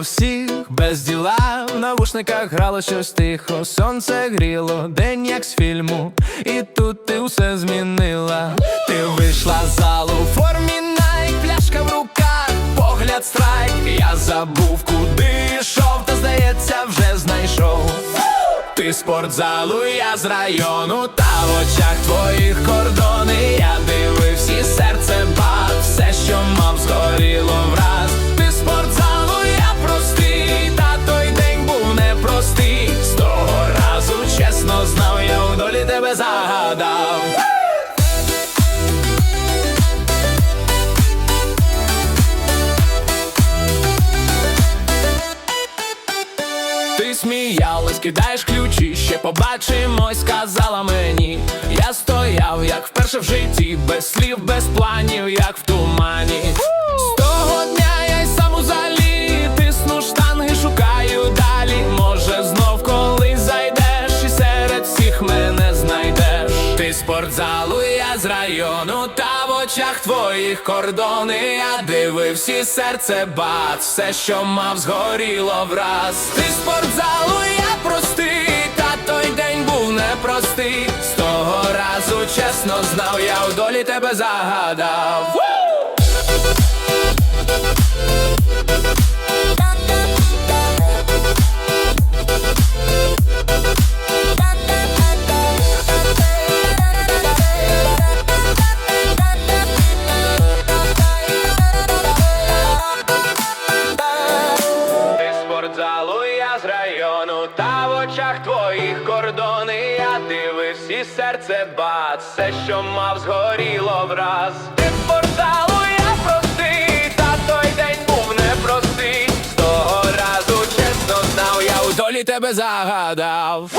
Всіх без діла, в навушниках грало щось тихо, сонце гріло, день як з фільму, і тут ти все змінила. Ти вийшла з залу в формі найк, пляшка в руках, погляд страйк. Я забув, куди йшов, та здається, вже знайшов. Ти з спортзалу, я з району, та в очах твоїх сміялась, кидаєш ключі, ще побачимось, сказала мені. Я стояв, як вперше в житті, без слів, без планів, як в тумані. З того дня я й сам у залі тисну штанги, шукаю далі. Може, знов колись зайдеш, і серед всіх мене знайдеш. Ти спортзалу, я з району, та в очах твоїх кордони. Я дивився, серце бац, все, що мав, згоріло враз. Ти з спортзалу, я був непростий. З того разу чесно знав, я в долі тебе загадав. Ти з спортзалу, я з району, та в очах твоїх Я і серце бац, все, що мав, згоріло враз. Ти порталу я простий, та той день був непростий. З того разу чесно знав, я у долі тебе загадав.